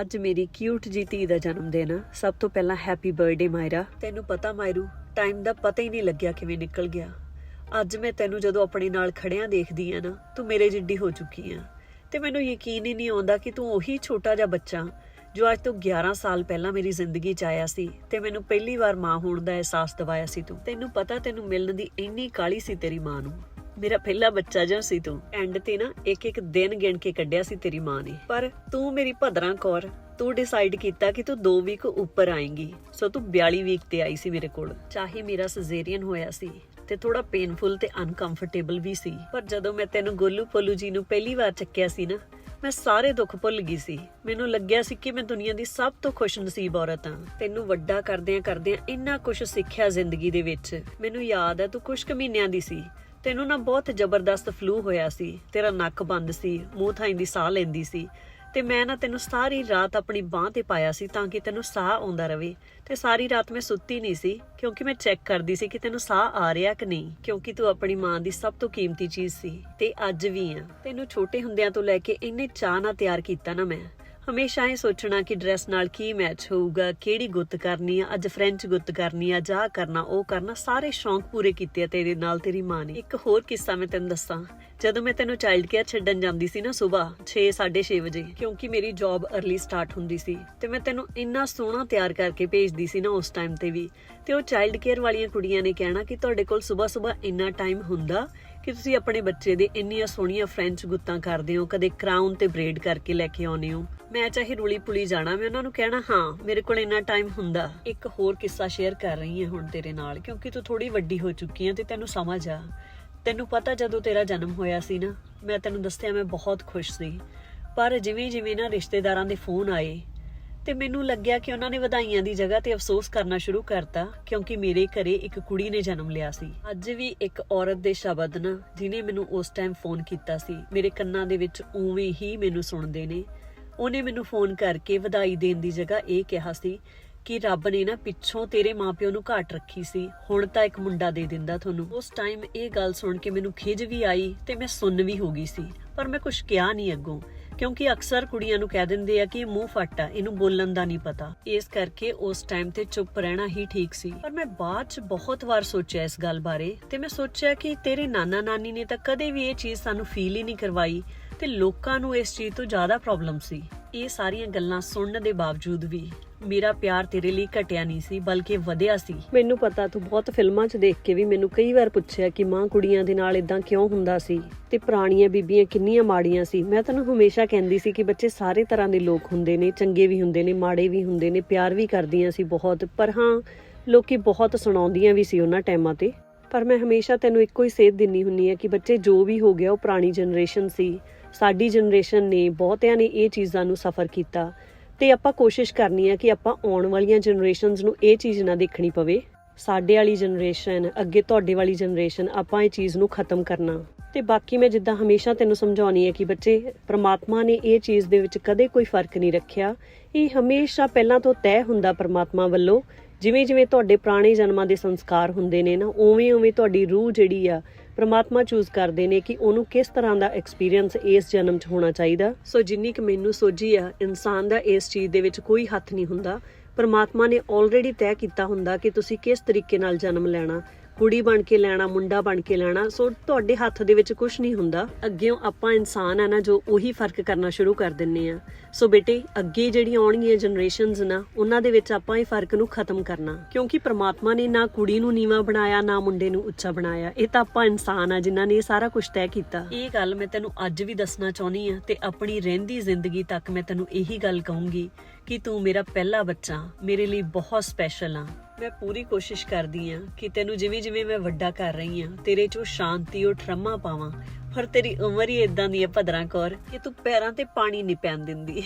ਅੱਜ ਮੇਰੀ ਕਿਊਟ ਜੀ ਧੀ ਦਾ ਜਨਮ ਦਿਨ ਆ। ਸਭ ਤੋਂ ਪਹਿਲਾਂ ਹੈਪੀ ਬਰਥਡੇ ਮਾਇਰਾ। ਤੈਨੂੰ ਪਤਾ ਮਾਇਰੂ ਟਾਈਮ ਦਾ ਪਤਾ ਹੀ ਨਹੀਂ ਲੱਗਿਆ ਕਿਵੇਂ ਨਿਕਲ ਗਿਆ। ਅੱਜ ਮੈਂ ਤੈਨੂੰ ਜਦੋਂ ਆਪਣੇ ਨਾਲ ਖੜਿਆਂ ਦੇਖਦੀ ਆ ਨਾ, ਤੂੰ ਮੇਰੇ ਜਿੱਡੀ ਹੋ ਚੁੱਕੀ ਆ। ਤੇ ਮੈਨੂੰ ਯਕੀਨ ਹੀ ਨਹੀਂ ਆਉਂਦਾ ਕਿ ਤੂੰ ਉਹੀ ਛੋਟਾ ਜਿਹਾ ਬੱਚਾ ਜੋ ਅੱਜ ਤੋਂ 11 ਸਾਲ ਪਹਿਲਾਂ ਮੇਰੀ ਜ਼ਿੰਦਗੀ 'ਚ ਆਇਆ ਸੀ ਤੇ ਮੈਨੂੰ ਪਹਿਲੀ ਵਾਰ ਮਾਂ ਹੋਣ ਦਾ ਅਹਿਸਾਸ ਦਿਵਾਇਆ ਸੀ ਤੂੰ। ਤੈਨੂੰ ਪਤਾ ਤੈਨੂੰ ਮਿਲਣ ਦੀ ਇੰਨੀ ਕਾਲੀ ਸੀ ਤੇਰੀ ਮਾਂ ਨੂੰ। ਮੇਰਾ ਪਹਿਲਾ ਬੱਚਾ ਜਿਹਾ ਸੀ ਤੂੰ। ਐਂਡ ਤੇ ਨਾ ਇੱਕ ਇੱਕ ਦਿਨ ਗਿਣ ਕੇ ਕੱਢਿਆ ਸੀ ਤੇਰੀ ਮਾਂ ਨੇ। ਪਰ ਤੂੰ ਮੇਰੀ ਭਦਰਾਂ ਕੌਰ, ਤੂੰ ਡਿਸਾਈਡ ਕੀਤਾ ਕਿ ਤੂੰ 2 ਵੀਕ ਉੱਪਰ ਆਏਂਗੀ। ਸੋ ਤੂੰ 42 ਵੀਕ ਤੇ ਆਈ ਸੀ ਮੇਰੇ ਕੋਲ। ਚਾਹੇ ਮੇਰਾ ਸਿਜ਼ੇਰੀਅਨ ਹੋਇਆ ਸੀ ਤੇ ਥੋੜਾ ਪੇਨਫੁਲ ਤੇ ਅਨਕੰਫਰਟੇਬਲ ਵੀ ਸੀ। ਪਰ ਜਦੋਂ ਮੈਂ ਤੈਨੂੰ ਗੋਲੂ ਪੋਲੂ ਜੀ ਨੂੰ ਪਹਿਲੀ ਵਾਰ ਚੱਕਿਆ ਸੀ ਨਾ, ਮੈਂ ਸਾਰੇ ਦੁੱਖ ਭੁੱਲ ਗਈ ਸੀ। ਮੈਨੂੰ ਲੱਗਿਆ ਸੀ ਕਿ ਮੈਂ ਦੁਨੀਆ ਦੀ ਸਭ ਤੋਂ ਖੁਸ਼ਨਸੀਬ ਔਰਤ ਹਾਂ। ਤੈਨੂੰ ਵੱਡਾ ਕਰਦਿਆਂ ਕਰਦਿਆਂ ਇੰਨਾ ਕੁਝ ਸਿੱਖਿਆ ਜ਼ਿੰਦਗੀ ਦੇ ਵਿੱਚ। ਮੈਨੂੰ ਯਾਦ ਹੈ ਤੂੰ ਕੁਝ ਕੁ ਮਹੀਨਿਆਂ ਦੀ ਸੀ। ਤੈਨੂੰ ਨਾ ਬਹੁਤ ਜ਼ਬਰਦਸਤ ਫਲੂ ਹੋਇਆ ਸੀ, ਤੇਰਾ ਨੱਕ ਬੰਦ ਸੀ, ਮੂੰਹ ਥਾਈਂ ਦੀ ਸਾਹ ਲੈਂਦੀ ਸੀ, ਤੇ ਮੈਂ ਨਾ ਤੈਨੂੰ ਸਾਰੀ ਰਾਤ ਆਪਣੀ ਬਾਹ ਤੇ ਪਾਇਆ ਸੀ ਤਾਂ ਕਿ ਤੈਨੂੰ ਸਾਹ ਆਉਂਦਾ ਰਵੇ, ਤੇ ਸਾਰੀ ਰਾਤ ਮੈਂ ਸੁੱਤੀ ਨਹੀਂ ਸੀ, ਕਿਉਂਕਿ ਮੈਂ ਚੈੱਕ ਕਰਦੀ ਸੀ ਕਿ ਤੈਨੂੰ ਸਾਹ ਆ ਰਿਹਾ ਕਿ ਨਹੀਂ, ਕਿਉਂਕਿ ਤੂੰ ਆਪਣੀ ਮਾਂ ਦੀ ਸਭ ਤੋਂ ਕੀਮਤੀ ਚੀਜ਼ ਸੀ, ਤੇ ਅੱਜ ਵੀ ਆ। ਤੈਨੂੰ ਛੋਟੇ ਹੁੰਦਿਆਂ ਤੋਂ ਲੈ ਕੇ ਇੰਨੇ ਚਾਹ ਨਾਲ ਤਿਆਰ ਕੀਤਾ ਨਾ ਮੈਂ। ਹਮੇਸ਼ਾ ਇਹ ਸੋਚਣਾ ਕਿ ਡਰੈਸ ਨਾਲ ਕੀ ਮੈਚ ਹੋਊਗਾ, ਕਿਹੜੀ ਗੁੱਤ ਕਰਨੀ ਆ, ਅੱਜ ਫ੍ਰੈਂਚ ਗੁੱਤ ਕਰਨੀ ਆ, ਜਾ ਕਰਨਾ, ਉਹ ਕਰਨਾ, ਸਾਰੇ ਸ਼ੌਂਕ ਪੂਰੇ ਕੀਤੇ ਆ ਤੇਰੇ ਨਾਲ ਤੇਰੀ ਮਾਂ ਨੇ। ਇੱਕ ਹੋਰ ਕਿੱਸਾ ਮੈਂ ਤੈਨੂੰ ਦੱਸਾਂ। ਜਦੋਂ ਮੈਂ ਤੈਨੂੰ ਚਾਈਲਡ ਕੇਅਰ ਛੱਡਣ ਜਾਂਦੀ ਸੀ ਨਾ ਸਵੇਰ 6:30 ਵਜੇ, ਕਿਉਂਕਿ ਮੇਰੀ ਜੌਬ अर्ਲੀ ਸਟਾਰਟ ਹੁੰਦੀ ਸੀ, ਤੇ ਮੈਂ ਤੈਨੂੰ ਇੰਨਾ ਸੋਹਣਾ ਤਿਆਰ ਕਰਕੇ ਭੇਜਦੀ ਸੀ ਨਾ ਉਸ ਟਾਈਮ ਤੇ ਵੀ। ਤੇ ਉਹ ਚਾਈਲਡ ਕੇਅਰ ਵਾਲੀਆਂ ਕੁੜੀਆਂ ਨੇ ਕਹਿਣਾ ਕਿ ਤੁਹਾਡੇ ਕੋਲ ਸਵੇਰ ਸਵੇਰ ਇੰਨਾ ਟਾਈਮ ਹੁੰਦਾ ਕਿ ਤੁਸੀਂ ਆਪਣੇ ਬੱਚੇ ਦੇ ਇੰਨੀਆਂ ਸੋਹਣੀਆਂ ਫ੍ਰੈਂਚ ਗੁੱਤਾਂ ਕਰਦੇ ਹੋ, ਕਦੇ ਕਰਾਊਨ ਤੇ ਬ੍ਰੇਡ ਕਰਕੇ ਲੈ ਕੇ ਆਉਂਦੇ ਹੋ। ਮੈਂ ਚਾਹੇ ਰੂਲੀ ਪੁਲੀ ਜਾਣਾ, ਮੈਂ ਉਹਨਾਂ ਨੂੰ ਕਹਿਣਾ, ਹਾਂ, ਮੇਰੇ ਕੋਲ ਇੰਨਾ ਟਾਈਮ ਹੁੰਦਾ। ਇੱਕ ਹੋਰ ਕਿੱਸਾ ਸ਼ੇਅਰ ਕਰ ਰਹੀ ਹਾਂ ਹੁਣ ਤੇਰੇ ਨਾਲ, ਕਿਉਂਕਿ ਤੂੰ ਥੋੜੀ ਵੱਡੀ ਹੋ ਚੁੱਕੀ ਹੈ ਤੇ ਤੈਨੂੰ ਸਮਝ ਆ। ਤੈਨੂੰ ਪਤਾ ਜਦੋਂ ਤੇਰਾ ਜਨਮ ਹੋਇਆ ਸੀ ਨਾ, ਮੈਂ ਤੈਨੂੰ ਦੱਸਿਆ ਮੈਂ ਬਹੁਤ ਖੁਸ਼ ਸੀ। ਪਰ ਜਿਵੇਂ ਜਿਵੇਂ ਨਾ ਰਿਸ਼ਤੇਦਾਰਾਂ ਦੇ ਫੋਨ ਆਏ ਤੇ ਮੈਨੂੰ ਲੱਗਿਆ ਕਿ ਉਹਨਾਂ ਨੇ ਵਧਾਈਆਂ ਦੀ ਜਗ੍ਹਾ ਤੇ ਅਫਸੋਸ ਕਰਨਾ ਸ਼ੁਰੂ ਕਰਤਾ, ਕਿਉਂਕਿ ਮੇਰੇ ਘਰੇ ਇੱਕ ਕੁੜੀ ਨੇ ਜਨਮ ਲਿਆ ਸੀ। ਅੱਜ ਵੀ ਇੱਕ ਔਰਤ ਦੇ ਸ਼ਬਦ ਨਾ, ਜਿਨੇ ਮੈਨੂੰ ਉਸ ਟਾਈਮ ਫੋਨ ਕੀਤਾ ਸੀ। ਮੇਰੇ ਕੰਨਾਂ ਦੇ ਵਿੱਚ ਉਵੇਂ ਹੀ ਮੈਨੂੰ ਸੁਣਦੇ ਨੇ। ਉਹਨੇ ਮੈਨੂੰ ਫੋਨ ਕਰਕੇ ਵਧਾਈ ਦੇਣ ਦੀ ਜਗ੍ਹਾ ਇਹ ਕਿਹਾ ਸੀ ਕਿ ਰੱਬ ਨੇ ਨਾ ਪਿੱਛੋਂ ਤੇਰੇ ਮਾਪਿਓ ਨੂੰ ਘਾਟ ਰੱਖੀ ਸੀ। ਹੁਣ ਤਾਂ ਇੱਕ ਮੁੰਡਾ ਦੇ ਦਿੰਦਾ ਤੁਹਾਨੂੰ। ਉਸ ਟਾਈਮ ਇਹ ਗੱਲ ਸੁਣ ਕੇ ਮੈਨੂੰ ਖਿਜ ਵੀ ਆਈ ਤੇ ਮੈਂ ਸੁੰਨ ਵੀ ਹੋ ਗਈ ਸੀ। ਪਰ ਮੈਂ ਕੁਝ ਕਿਹਾ ਨਹੀਂ ਅੱਗੋਂ, ਕਿਉਂਕਿ ਅਕਸਰ ਕੁੜੀਆਂ ਨੂੰ ਕਹਿ ਦਿੰਦੇ ਆ ਕਿ ਮੂੰਹ ਫੱਟ ਆ, ਇਹਨੂੰ ਬੋਲਣ ਦਾ ਨਹੀਂ ਪਤਾ। ਇਸ ਕਰਕੇ ਉਸ ਟਾਈਮ ਤੇ ਚੁੱਪ ਰਹਿਣਾ ਹੀ ਠੀਕ ਸੀ। ਪਰ ਮੈਂ ਬਾਅਦ ਚ ਬਹੁਤ ਵਾਰ ਸੋਚਿਆ ਇਸ ਗੱਲ ਬਾਰੇ ਤੇ ਮੈਂ ਸੋਚਿਆ ਕਿ ਤੇਰੇ ਨਾਨਾ ਨਾਨੀ ਨੇ ਤਾਂ ਕਦੇ ਵੀ ਇਹ ਚੀਜ਼ ਸਾਨੂੰ ਫੀਲ ਹੀ ਨਹੀਂ ਕਰਵਾਈ ਤੇ ਲੋਕਾਂ ਨੂੰ ਇਸ ਚੀਜ਼ ਤੋਂ ਜ਼ਿਆਦਾ ਪ੍ਰੋਬਲਮ ਸੀ। ਇਹ ਸਾਰੀਆਂ ਗੱਲਾਂ ਸੁਣਨ ਦੇ ਬਾਵਜੂਦ ਵੀ ਮੇਰਾ ਪਿਆਰ ਤੇਰੇ ਲਈ ਘਟਿਆ ਨਹੀਂ ਸੀ, ਬਲਕਿ ਵਧਿਆ ਸੀ। ਮੈਨੂੰ ਪਤਾ ਤੂੰ ਬਹੁਤ ਫਿਲਮਾਂ 'ਚ ਦੇਖ ਕੇ ਵੀ ਮੈਨੂੰ ਕਈ ਵਾਰ ਪੁੱਛਿਆ ਕਿ ਮਾਂ ਕੁੜੀਆਂ ਦੇ ਨਾਲ ਇਦਾਂ ਕਿਉਂ ਹੁੰਦਾ ਸੀ ਤੇ ਪੁਰਾਣੀਆਂ ਬੀਬੀਆਂ ਕਿੰਨੀਆਂ ਮਾੜੀਆਂ ਸੀ। ਮੈਂ ਤੈਨੂੰ ਹਮੇਸ਼ਾ ਕਹਿੰਦੀ ਸੀ ਕਿ ਬੱਚੇ ਸਾਰੇ ਤਰ੍ਹਾਂ ਦੇ ਲੋਕ ਹੁੰਦੇ ਨੇ, ਚੰਗੇ ਵੀ ਹੁੰਦੇ ਨੇ, ਮਾੜੇ ਵੀ ਹੁੰਦੇ ਨੇ, ਪਿਆਰ ਵੀ ਕਰਦੀਆਂ ਸੀ ਬਹੁਤ, ਪਰ ਹਾਂ, ਲੋਕੀ ਬਹੁਤ ਸੁਣਾਉਂਦੀਆਂ ਵੀ ਸੀ ਉਹਨਾਂ ਟਾਈਮਾਂ ਤੇ। ਪਰ ਮੈਂ ਹਮੇਸ਼ਾ ਤੈਨੂੰ ਇੱਕੋ ਹੀ ਸੇਧ ਦਿੰਨੀ ਹੁੰਨੀ ਆ ਕਿ ਬੱਚੇ, ਜੋ ਵੀ ਹੋ ਗਿਆ ਉਹ ਪੁਰਾਣੀ ਜਨਰੇਸ਼ਨ ਸੀ। ਸਾਡੀ ਜਨਰੇਸ਼ਨ ਨੇ ਬਹੁਤਿਆਂ ਨੇ ਇਹ ਚੀਜ਼ਾਂ ਨੂੰ ਸਫਰ ਕੀਤਾ ਤੇ ਆਪਾਂ ਕੋਸ਼ਿਸ਼ ਕਰਨੀ ਆ ਕਿ ਆਪਾਂ ਆਉਣ ਵਾਲੀਆਂ ਜਨਰੇਸ਼ਨਸ ਨੂੰ ਇਹ ਚੀਜ਼ ਨਾ ਦੇਖਣੀ ਪਵੇ। ਸਾਡੇ ਵਾਲੀ ਜਨਰੇਸ਼ਨ, ਅੱਗੇ ਤੁਹਾਡੇ ਵਾਲੀ ਜਨਰੇਸ਼ਨ, ਆਪਾਂ ਇਹ ਚੀਜ਼ ਨੂੰ ਖਤਮ ਕਰਨਾ। ਤੇ ਬਾਕੀ ਮੈਂ ਜਿੱਦਾਂ ਹਮੇਸ਼ਾ ਤੈਨੂੰ ਸਮਝਾਉਣੀ ਹੈ ਕਿ ਬੱਚੇ, ਪ੍ਰਮਾਤਮਾ ਨੇ ਇਹ ਚੀਜ਼ ਦੇ ਵਿੱਚ ਕਦੇ ਕੋਈ ਫ਼ਰਕ ਨਹੀਂ ਰੱਖਿਆ। ਇਹ ਹਮੇਸ਼ਾ ਪਹਿਲਾਂ ਤੋਂ ਤੈਅ ਹੁੰਦਾ ਪ੍ਰਮਾਤਮਾ ਵੱਲੋਂ ਜਿਵੇਂ ਜਿਵੇਂ ਤੁਹਾਡੇ ਪੁਰਾਣੇ ਜਨਮਾਂ ਦੇ ਸੰਸਕਾਰ ਹੁੰਦੇ ਨੇ ਨਾ, ਉਵੇਂ ਉਵੇਂ ਤੁਹਾਡੀ ਰੂਹ ਜਿਹੜੀ ਆ, ਪ੍ਰਮਾਤਮਾ ਚੂਜ਼ ਕਰਦੇ ਨੇ ਕਿ ਉਹਨੂੰ ਕਿਸ ਤਰ੍ਹਾਂ ਦਾ ਐਕਸਪੀਰੀਅੰਸ ਇਸ ਜਨਮ 'ਚ ਹੋਣਾ ਚਾਹੀਦਾ। ਸੋ ਜਿੰਨੀ ਕਿ ਮੈਨੂੰ ਸੋਝੀ ਆ, ਇਨਸਾਨ ਦਾ ਇਸ ਚੀਜ਼ ਦੇ ਵਿੱਚ ਕੋਈ ਹੱਥ ਨਹੀਂ ਹੁੰਦਾ। ਪਰਮਾਤਮਾ ਨੇ ਆਲਰੇਡੀ ਤੈਅ ਕੀਤਾ ਹੁੰਦਾ ਕਿ ਤੁਸੀਂ ਕਿਸ ਤਰੀਕੇ ਨਾਲ ਜਨਮ ਲੈਣਾ। ਕੁੜੀ ਬਣ ਕੇ ਲੈਣਾ, ਮੁੰਡਾ ਬਣ ਕੇ ਲੈਣਾ, ਸੋ ਤੁਹਾਡੇ ਹੱਥ ਦੇ ਵਿੱਚ ਕੁਝ ਨਹੀਂ ਹੁੰਦਾ। ਅੱਗੇੋਂ ਆਪਾਂ ਇਨਸਾਨ ਆ ਨਾ, ਜੋ ਉਹੀ ਫ਼ਰਕ ਕਰਨਾ ਸ਼ੁਰੂ ਕਰ ਦਿੰਨੇ ਆ। ਸੋ ਬੇਟੇ, ਅੱਗੇ ਜਿਹੜੀਆਂ ਆਉਣਗੀਆਂ ਜਨਰੇਸ਼ਨਸ ਨਾ, ਉਹਨਾਂ ਦੇ ਵਿੱਚ ਆਪਾਂ ਇਹ ਫ਼ਰਕ ਨੂੰ ਖਤਮ ਕਰਨਾ। ਕਿਉਂਕਿ ਪ੍ਰਮਾਤਮਾ ਨੇ ਨਾ ਕੁੜੀ ਨੂੰ ਨੀਵਾ ਬਣਾਇਆ, ਨਾ ਮੁੰਡੇ ਨੂੰ ਉੱਚਾ ਬਣਾਇਆ। ਇਹ ਤਾਂ ਆਪਾਂ ਇਨਸਾਨ ਆ, ਜਿਨ੍ਹਾਂ ਨੇ ਇਹ ਸਾਰਾ ਕੁਝ ਤੈਅ ਕੀਤਾ। ਇਹ ਗੱਲ ਮੈਂ ਤੈਨੂੰ ਅੱਜ ਵੀ ਦੱਸਣਾ ਚਾਹੁੰਦੀ ਆ, ਤੇ ਆਪਣੀ ਰਹਿੰਦੀ ਜ਼ਿੰਦਗੀ ਤੱਕ ਮੈਂ ਤੈਨੂੰ ਇਹੀ ਗੱਲ ਕਹੂੰਗੀ ਕਿ ਤੂੰ ਮੇਰਾ ਪਹਿਲਾ ਬੱਚਾ, ਮੇਰੇ ਲਈ ਬਹੁਤ ਸਪੈਸ਼ਲ ਆ। ਮੈਂ ਪੂਰੀ ਕੋਸ਼ਿਸ਼ ਕਰਦੀ ਆ ਕਿ ਤੈਨੂੰ ਜਿਵੇਂ ਜਿਵੇਂ ਮੈਂ ਵੱਡਾ ਕਰ ਰਹੀ ਆ, ਤੇਰੇ 'ਚੋਂ ਸ਼ਾਂਤੀ ਉਹ ਠਰਮਾ ਪਾਵਾਂ। ਪਰ ਤੇਰੀ ਉਮਰ ਹੀ ਇਦਾਂ ਦੀ ਹੈ ਭਦਰਾਂ ਕੌਰ ਕਿ ਤੂੰ ਪੈਰਾਂ ਤੇ ਪਾਣੀ ਨਹੀਂ ਪੈਣ ਦਿੰਦੀ।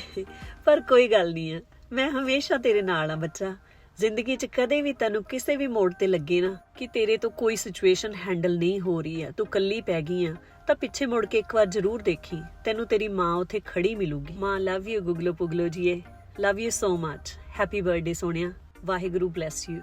ਪਰ ਕੋਈ ਗੱਲ ਨਹੀਂ ਆ ਮੈਂ ਹਮੇਸ਼ਾ ਤੇਰੇ ਨਾਲ ਆ ਬੱਚਾ। ਜ਼ਿੰਦਗੀ 'ਚ ਕਦੇ ਵੀ ਤੈਨੂੰ ਕਿਸੇ ਵੀ ਮੋੜ ਤੇ ਲੱਗੇ ਨਾ ਕਿ ਤੇਰੇ ਤੋਂ ਕੋਈ ਸਿਚੁਏਸ਼ਨ ਹੈਂਡਲ ਨਹੀਂ ਹੋ ਰਹੀ ਆ ਤੂੰ ਕੱਲੀ ਪੈ ਗਈ ਆ, ਤਾਂ ਪਿੱਛੇ ਮੁੜ ਕੇ ਇੱਕ ਵਾਰ ਜ਼ਰੂਰ ਦੇਖੀ, ਤੈਨੂੰ ਤੇਰੀ ਮਾਂ ਉੱਥੇ ਖੜੀ ਮਿਲੂਗੀ। ਮਾਂ ਲਵ ਯੂ ਗੁਗਲੋ ਪੁਗਲੋ ਜੀਏ। Love you so much happy birthday ਸੋਹਣਿਆ। Vaheguru bless you.